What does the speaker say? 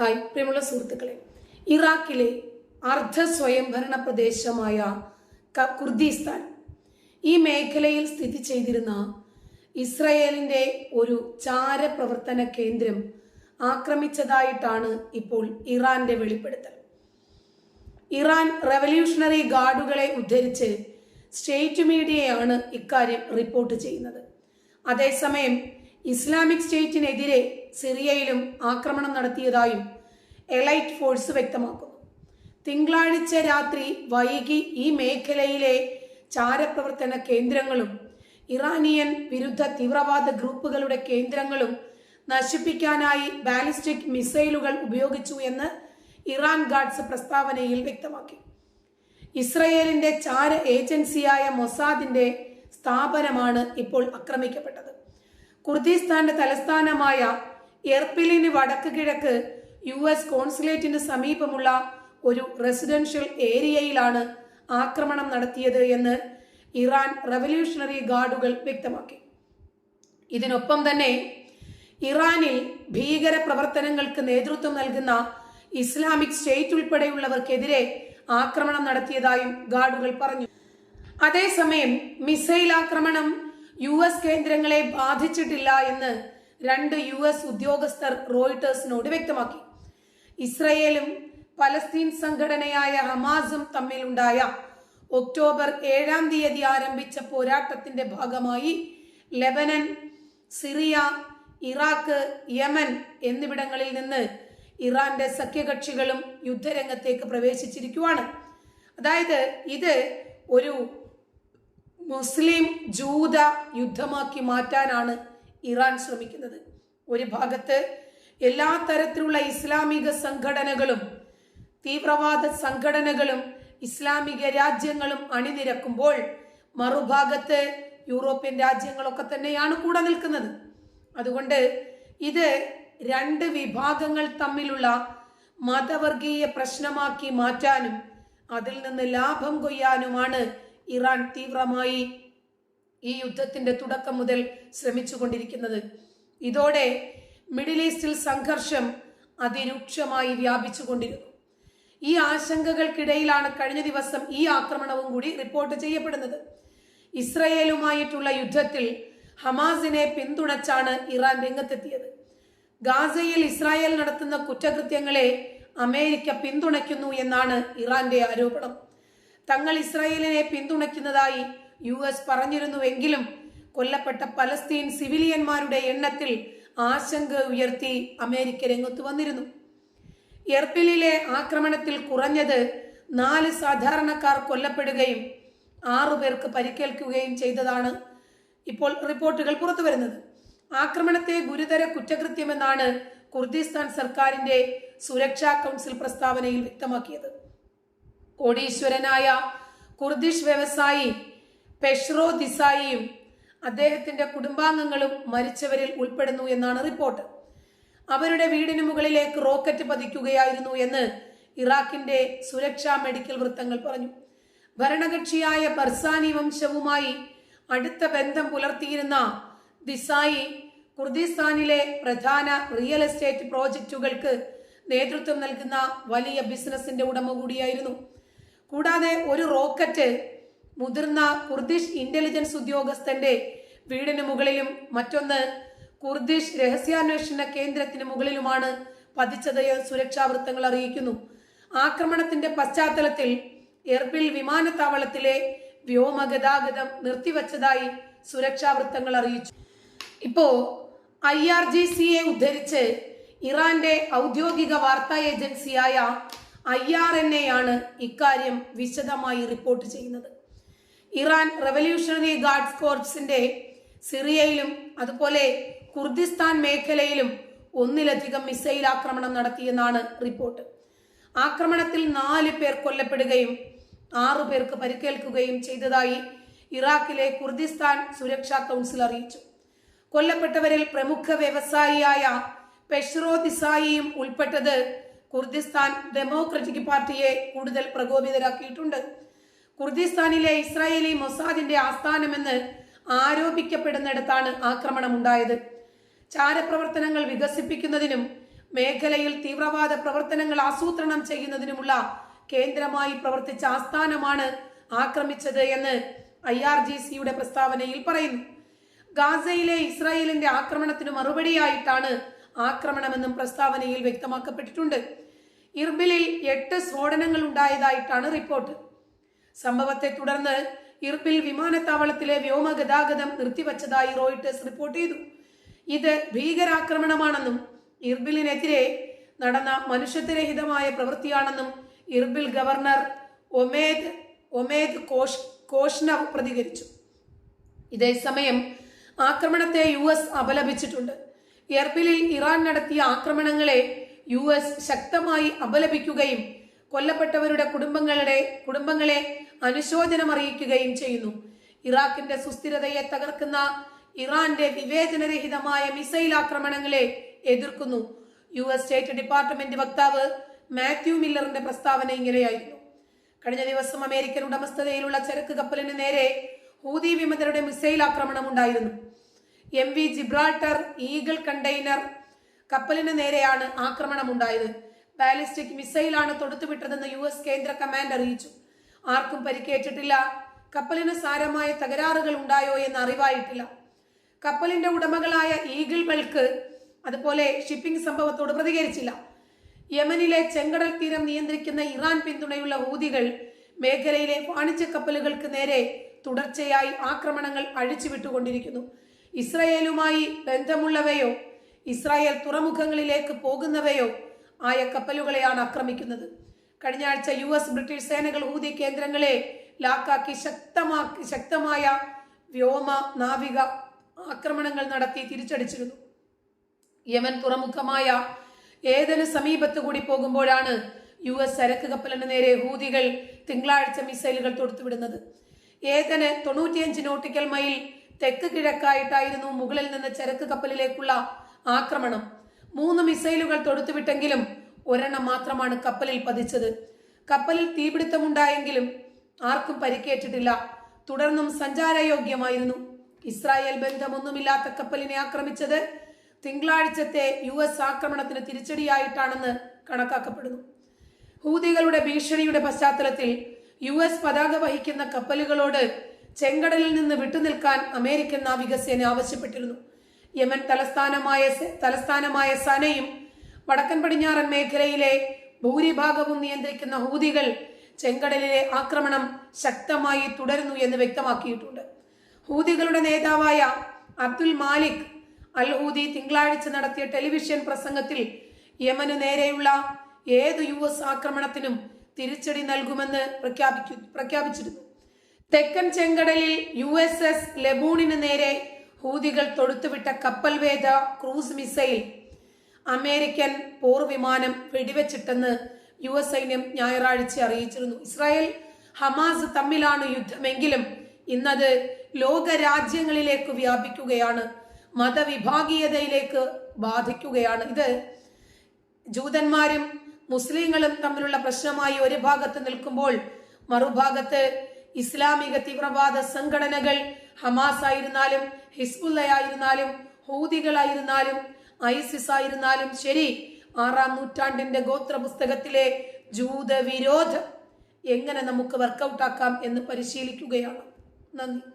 Hi പ്രിയമുള്ള സുഹൃത്തുക്കളെ. ഇറാഖിലെ അർദ്ധ സ്വയംഭരണ പ്രദേശമായ കുർദിസ്ഥാൻ. ഈ മേഖലയിൽ സ്ഥിതി ചെയ്തിരുന്ന ഇസ്രയേലിന്റെ ഒരു ചാരപ്രവർത്തന കേന്ദ്രം ആക്രമിച്ചതായിട്ടാണ് ഇപ്പോൾ ഇറാന്റെ വെളിപ്പെടുത്തൽ. ഇറാൻ റവല്യൂഷണറി ഗാർഡുകളെ ഉദ്ധരിച്ച് സ്റ്റേറ്റ് മീഡിയയാണ് ഇക്കാര്യം റിപ്പോർട്ട് ചെയ്യുന്നത്. അതേസമയം ഇസ്ലാമിക് സ്റ്റേറ്റിനെതിരെ സിറിയയിലും ആക്രമണം നടത്തിയതായും എലൈറ്റ് ഫോഴ്സ് വ്യക്തമാക്കുന്നു. തിങ്കളാഴ്ച രാത്രി വൈകി ഈ മേഖലയിലെ ചാരപ്രവർത്തന കേന്ദ്രങ്ങളും ഇറാനിയൻ വിരുദ്ധ തീവ്രവാദ ഗ്രൂപ്പുകളുടെ കേന്ദ്രങ്ങളും നശിപ്പിക്കാനായി ബാലിസ്റ്റിക് മിസൈലുകൾ ഉപയോഗിച്ചു എന്ന് ഇറാൻ ഗാർഡ്സ് പ്രസ്താവനയിൽ വ്യക്തമാക്കി. ഇസ്രയേലിന്റെ ചാര ഏജൻസിയായ മൊസാദിന്റെ സ്ഥാപനമാണ് ഇപ്പോൾ ആക്രമിക്കപ്പെട്ടത്. കുർദിസ്ഥാന്റെ തലസ്ഥാനമായ എർപ്പിലിന് വടക്ക് കിഴക്ക് യു എസ് കോൺസുലേറ്റിന് സമീപമുള്ള ഒരു റെസിഡൻഷ്യൽ ഏരിയയിലാണ് ആക്രമണം നടത്തിയത് എന്ന് ഇറാൻ റവല്യൂഷണറി ഗാർഡുകൾ വ്യക്തമാക്കി. ഇതിനൊപ്പം തന്നെ ഇറാനിൽ ഭീകര പ്രവർത്തനങ്ങൾക്ക് നേതൃത്വം നൽകുന്ന ഇസ്ലാമിക് സ്റ്റേറ്റ് ഉൾപ്പെടെയുള്ളവർക്കെതിരെ ആക്രമണം നടത്തിയതായും ഗാർഡുകൾ പറഞ്ഞു. അതേസമയം മിസൈൽ ആക്രമണം യു എസ് കേന്ദ്രങ്ങളെ ബാധിച്ചിട്ടില്ല എന്ന് രണ്ട് യു എസ് ഉദ്യോഗസ്ഥർ റോയിട്ടേഴ്സിനോട് വ്യക്തമാക്കി. ഇസ്രയേലും പലസ്തീൻ സംഘടനയായ ഹമാസും തമ്മിലുണ്ടായ ഒക്ടോബർ ഏഴാം തീയതി ആരംഭിച്ച പോരാട്ടത്തിന്റെ ഭാഗമായി ലെബനൻ സിറിയ ഇറാഖ് യമൻ എന്നിവിടങ്ങളിൽ നിന്ന് ഇറാന്റെ സഖ്യകക്ഷികളും യുദ്ധരംഗത്തേക്ക് പ്രവേശിച്ചിരിക്കുവാണ്. അതായത് ഇത് ഒരു മുസ്ലിം ജൂത യുദ്ധമാക്കി മാറ്റാനാണ് ഇറാൻ ശ്രമിക്കുന്നത്. ഒരു ഭാഗത്ത് എല്ലാ തരത്തിലുള്ള ഇസ്ലാമിക സംഘടനകളും തീവ്രവാദ സംഘടനകളും ഇസ്ലാമിക രാജ്യങ്ങളും അണിനിരക്കുമ്പോൾ മറുഭാഗത്ത് യൂറോപ്യൻ രാജ്യങ്ങളൊക്കെ തന്നെയാണ് കൂടെ നിൽക്കുന്നത്. അതുകൊണ്ട് ഇത് രണ്ട് വിഭാഗങ്ങൾ തമ്മിലുള്ള മതവർഗീയ പ്രശ്നമാക്കി മാറ്റാനും അതിൽ നിന്ന് ലാഭം കൊയ്യാനുമാണ് ഇറാൻ തീവ്രമായി ഈ യുദ്ധത്തിന്റെ തുടക്കം മുതൽ ശ്രമിച്ചുകൊണ്ടിരിക്കുന്നത്. ഇതോടെ മിഡിൽ ഈസ്റ്റിൽ സംഘർഷം അതിരൂക്ഷമായി വ്യാപിച്ചുകൊണ്ടിരുന്നു. ഈ ആശങ്കകൾക്കിടയിലാണ് കഴിഞ്ഞ ദിവസം ഈ ആക്രമണവും കൂടി റിപ്പോർട്ട് ചെയ്യപ്പെടുന്നത്. ഇസ്രയേലുമായിട്ടുള്ള യുദ്ധത്തിൽ ഹമാസിനെ പിന്തുണച്ചാണ് ഇറാൻ രംഗത്തെത്തിയത്. ഗാസയിൽ ഇസ്രായേൽ നടത്തുന്ന കുറ്റകൃത്യങ്ങളെ അമേരിക്ക പിന്തുണയ്ക്കുന്നു എന്നാണ് ഇറാന്റെ ആരോപണം. തങ്ങൾ ഇസ്രായേലിനെ പിന്തുണയ്ക്കുന്നതായി യു എസ് പറഞ്ഞിരുന്നുവെങ്കിലും കൊല്ലപ്പെട്ട പലസ്തീൻ സിവിലിയന്മാരുടെ എണ്ണത്തിൽ ആശങ്ക ഉയർത്തി അമേരിക്ക രംഗത്ത് വന്നിരുന്നു. എർപ്പിലിലെ ആക്രമണത്തിൽ കുറഞ്ഞത് നാല് സാധാരണക്കാർ കൊല്ലപ്പെടുകയും ആറു പേർക്ക് പരിക്കേൽക്കുകയും ചെയ്തതാണ് ഇപ്പോൾ റിപ്പോർട്ടുകൾ പുറത്തു വരുന്നത്. ആക്രമണത്തെ ഗുരുതര കുറ്റകൃത്യമെന്നാണ് കുർദിസ്ഥാൻ സർക്കാരിന്റെ സുരക്ഷാ കൗൺസിൽ പ്രസ്താവനയിൽ വ്യക്തമാക്കിയത്. കോടീശ്വരനായ കുർദിഷ് വ്യവസായി പെഷ്റോ ദിസായിയും അദ്ദേഹത്തിന്റെ കുടുംബാംഗങ്ങളും മരിച്ചവരിൽ ഉൾപ്പെടുന്നു എന്നാണ് റിപ്പോർട്ട്. അവരുടെ വീടിന് മുകളിലേക്ക് റോക്കറ്റ് പതിക്കുകയായിരുന്നു എന്ന് ഇറാഖിന്റെ സുരക്ഷാ മെഡിക്കൽ വൃത്തങ്ങൾ പറഞ്ഞു. ഭരണകക്ഷിയായ ബർസാനി വംശവുമായി അടുത്ത ബന്ധം പുലർത്തിയിരുന്ന ദിസായി കുർദിസ്ഥാനിലെ പ്രധാന റിയൽ എസ്റ്റേറ്റ് പ്രോജക്റ്റുകൾക്ക് നേതൃത്വം നൽകുന്ന വലിയ ബിസിനസിന്റെ ഉടമ കൂടിയായിരുന്നു. കൂടാതെ ഒരു റോക്കറ്റ് മുതിർന്ന കുർദിഷ് ഇന്റലിജൻസ് ഉദ്യോഗസ്ഥന്റെ വീടിന് മുകളിലും മറ്റൊന്ന് കുർദിഷ് രഹസ്യാന്വേഷണ കേന്ദ്രത്തിന് മുകളിലുമാണ് പതിച്ചത് സുരക്ഷാ വൃത്തങ്ങൾ അറിയിക്കുന്നു. ആക്രമണത്തിന്റെ പശ്ചാത്തലത്തിൽ എർബിൽ വിമാനത്താവളത്തിലെ വ്യോമ ഗതാഗതം നിർത്തിവച്ചതായി സുരക്ഷാ വൃത്തങ്ങൾ അറിയിച്ചു. ഇപ്പോ ഐ ആർ ജി സിയെ ഉദ്ധരിച്ച് ഇറാന്റെ ഔദ്യോഗിക വാർത്താ ഏജൻസിയായ ഐ ആർ എൻ എ ആണ് ഇക്കാര്യം വിശദമായി റിപ്പോർട്ട് ചെയ്യുന്നത്. ഇറാൻ റവല്യൂഷണറി ഗാർഡ്സ് കോർപ്സിന്റെ സിറിയയിലും അതുപോലെ കുർദിസ്ഥാൻ മേഖലയിലും ഒന്നിലധികം മിസൈൽ ആക്രമണം നടത്തിയെന്നാണ് റിപ്പോർട്ട്. ആക്രമണത്തിൽ നാല് പേർ കൊല്ലപ്പെടുകയും ആറു പേർക്ക് പരിക്കേൽക്കുകയും ചെയ്തതായി ഇറാഖിലെ കുർദിസ്ഥാൻ സുരക്ഷാ കൗൺസിൽ അറിയിച്ചു. കൊല്ലപ്പെട്ടവരിൽ പ്രമുഖ വ്യവസായിയായ പെഷ്റോ ദിസായിയും ഉൾപ്പെട്ടത് കുർദിസ്ഥാൻ ഡെമോക്രറ്റിക് പാർട്ടിയെ കൂടുതൽ പ്രകോപിതരാക്കിയിട്ടുണ്ട്. കുർദിസ്ഥാനിലെ ഇസ്രായേലി മൊസാദിന്റെ ആസ്ഥാനമെന്ന് ആരോപിക്കപ്പെടുന്നിടത്താണ് ആക്രമണം ഉണ്ടായത് ചാരപ്രവർത്തനങ്ങൾ വികസിപ്പിക്കുന്നതിനും മേഖലയിൽ തീവ്രവാദ പ്രവർത്തനങ്ങൾ ആസൂത്രണം ചെയ്യുന്നതിനുമുള്ള കേന്ദ്രമായി പ്രവർത്തിച്ച ആസ്ഥാനമാണ് ആക്രമിച്ചത് എന്ന് ഐ ആർ ജി സിയുടെ പ്രസ്താവനയിൽ പറയുന്നു. ഗാസയിലെ ഇസ്രായേലിന്റെ ആക്രമണത്തിന് മറുപടിയായിട്ടാണ് ആക്രമണമെന്നും പ്രസ്താവനയിൽ വ്യക്തമാക്കപ്പെട്ടിട്ടുണ്ട്. ഇർബിലിൽ എട്ട് സ്ഫോടനങ്ങൾ ഉണ്ടായതായിട്ടാണ് റിപ്പോർട്ട്. സംഭവത്തെ തുടർന്ന് ഇർബിൽ വിമാനത്താവളത്തിലെ വ്യോമ ഗതാഗതം നിർത്തിവച്ചതായി റോയിട്ടേഴ്സ് റിപ്പോർട്ട് ചെയ്തു. ഇത് ഭീകരാക്രമണമാണെന്നും ഇർബിലിനെതിരെ നടന്ന മനുഷ്യത്വരഹിതമായ പ്രവൃത്തിയാണെന്നും ഇർബിൽ ഗവർണർ ഒമേദ് ഒമേദ് കോഷ് കോഷ്നവ് പ്രതികരിച്ചു. ഇതേസമയം ആക്രമണത്തെ യു എസ് അപലപിച്ചിട്ടുണ്ട്. എർബിലിൽ ഇറാൻ നടത്തിയ ആക്രമണങ്ങളെ യു എസ് ശക്തമായി അപലപിക്കുകയും കൊല്ലപ്പെട്ടവരുടെ കുടുംബങ്ങളുടെ കുടുംബങ്ങളെ അനുശോചനം അറിയിക്കുകയും ചെയ്യുന്നു. ഇറാഖിന്റെ സുസ്ഥിരതയെ തകർക്കുന്ന ഇറാന്റെ വിവേചനരഹിതമായ മിസൈൽ ആക്രമണങ്ങളെ എതിർക്കുന്നു. യു എസ് സ്റ്റേറ്റ് ഡിപ്പാർട്ട്മെന്റ് വക്താവ് മാത്യു മില്ലറിന്റെ പ്രസ്താവന ഇങ്ങനെയായിരുന്നു. കഴിഞ്ഞ ദിവസം അമേരിക്കൻ ഉടമസ്ഥതയിലുള്ള ചരക്ക് കപ്പലിന് നേരെ ഹൂതി വിമതരുടെ മിസൈൽ ആക്രമണം ഉണ്ടായിരുന്നു. M V Gibraltar Eagle container കപ്പലിന് നേരെയാണ് ആക്രമണം ഉണ്ടായത്. ബാലിസ്റ്റിക് മിസൈലാണ് തൊടുത്തുവിട്ടതെന്ന് യു എസ് കേന്ദ്ര കമാൻഡ് അറിയിച്ചു. ആർക്കും പരിക്കേറ്റിട്ടില്ല. കപ്പലിന് സാരമായ തകരാറുകൾ ഉണ്ടായോ എന്ന് അറിവായിട്ടില്ല. കപ്പലിന്റെ ഉടമകളായ ഈഗിൾ ബൾക്ക് അതുപോലെ ഷിപ്പിംഗ് സംഭവത്തോട് പ്രതികരിച്ചില്ല. യമനിലെ ചെങ്കടൽ തീരം നിയന്ത്രിക്കുന്ന ഇറാൻ പിന്തുണയുള്ള ഹൂതികൾ മേഖലയിലെ വാണിജ്യ കപ്പലുകൾക്ക് നേരെ തുടർച്ചയായി ആക്രമണങ്ങൾ അഴിച്ചുവിട്ടുകൊണ്ടിരിക്കുന്നു. ഇസ്രയേലുമായി ബന്ധമുള്ളവയോ ഇസ്രായേൽ തുറമുഖങ്ങളിലേക്ക് പോകുന്നവയോ ആയ കപ്പലുകളെയാണ് ആക്രമിക്കുന്നത്. കഴിഞ്ഞ ആഴ്ച യു എസ് ബ്രിട്ടീഷ് സേനകൾ ഹൂതി കേന്ദ്രങ്ങളെ ലാക്കാക്കി ശക്തമാക്കി ശക്തമായ വ്യോമ നാവിക ആക്രമണങ്ങൾ നടത്തി തിരിച്ചടിച്ചിരുന്നു. യമൻ തുറമുഖമായ ഏതന് സമീപത്ത് കൂടി പോകുമ്പോഴാണ് യു എസ് ചരക്ക് കപ്പലിന് നേരെ ഹൂതികൾ തിങ്കളാഴ്ച മിസൈലുകൾ തൊടുത്തുവിടുന്നത്. ഏതന് തൊണ്ണൂറ്റിയഞ്ച് നോട്ടിക്കൽ മൈൽ തെക്ക് കിഴക്കായിട്ടായിരുന്നു മുകളിൽ നിന്ന് ചരക്ക് കപ്പലിലേക്കുള്ള ആക്രമണം. മൂന്ന് മിസൈലുകൾ തൊടുത്തുവിട്ടെങ്കിലും ഒരെണ്ണം മാത്രമാണ് കപ്പലിൽ പതിച്ചത്. കപ്പലിൽ തീപിടുത്തമുണ്ടായെങ്കിലും ആർക്കും പരിക്കേറ്റിട്ടില്ല. തുടർന്നും സഞ്ചാരയോഗ്യമായിരുന്നു. ഇസ്രായേൽ ബന്ധമൊന്നുമില്ലാത്ത കപ്പലിനെ ആക്രമിച്ചത് തിങ്കളാഴ്ചത്തെ യു എസ് ആക്രമണത്തിന് തിരിച്ചടിയായിട്ടാണെന്ന് കണക്കാക്കപ്പെടുന്നു. ഹൂതികളുടെ ഭീഷണിയുടെ പശ്ചാത്തലത്തിൽ യു എസ് പതാക വഹിക്കുന്ന കപ്പലുകളോട് ചെങ്കടലിൽ നിന്ന് വിട്ടുനിൽക്കാൻ അമേരിക്കൻ നാവികസേന ആവശ്യപ്പെട്ടിരുന്നു. യമൻ തലസ്ഥാനമായ തലസ്ഥാനമായ സനയും വടക്കൻ പടിഞ്ഞാറൻ മേഖലയിലെ ഭൂരിഭാഗവും നിയന്ത്രിക്കുന്ന ഹൂതികൾ ചെങ്കടലിലെ ആക്രമണം ശക്തമായി തുടരുന്നു എന്ന് വ്യക്തമാക്കിയിട്ടുണ്ട്. ഹൂതികളുടെ നേതാവായ അബ്ദുൽ മാലിക് അൽ ഹൂദി തിങ്കളാഴ്ച നടത്തിയ ടെലിവിഷൻ പ്രസംഗത്തിൽ യമനു നേരെയുള്ള ഏത് യു എസ് ആക്രമണത്തിനും തിരിച്ചടി നൽകുമെന്ന് പ്രഖ്യാപിക്കു പ്രഖ്യാപിച്ചിരുന്നു. തെക്കൻ ചെങ്കടലിൽ യു എസ് എസ് ലെബൂണിന് നേരെ ഹൂതികൾ തൊടുത്തുവിട്ട കപ്പൽ വേദ ക്രൂസ് മിസൈൽ. അമേരിക്കൻ പോർവിമാനം വെടിവെച്ചിട്ടെന്ന് യു എസ് സൈന്യം ഞായറാഴ്ച അറിയിച്ചിരുന്നു. ഇസ്രായേൽ ഹമാസ് തമ്മിലാണ് യുദ്ധമെങ്കിലും ഇന്നത് ലോക രാജ്യങ്ങളിലേക്ക് വ്യാപിക്കുകയാണ് മതവിഭാഗീയതയിലേക്ക് ബാധിക്കുകയാണ്. ഇത് ജൂതന്മാരും മുസ്ലിങ്ങളും തമ്മിലുള്ള പ്രശ്നമായി ഒരു ഭാഗത്ത് നിൽക്കുമ്പോൾ മറുഭാഗത്ത് ഇസ്ലാമിക തീവ്രവാദ സംഘടനകൾ ഹമാസ് ആയിരുന്നാലും ഹിസ്ബുല്ലയായിരുന്നാലും ഹൂതികളായിരുന്നാലും ഐസിസ് ആയിരുന്നാലും ശരി ആറാം നൂറ്റാണ്ടിന്റെ ഗോത്ര പുസ്തകത്തിലെ ജൂത വിരോധം എങ്ങനെ നമുക്ക് വർക്കൗട്ടാക്കാം എന്ന് പരിശീലിക്കുകയാണ്. നന്ദി.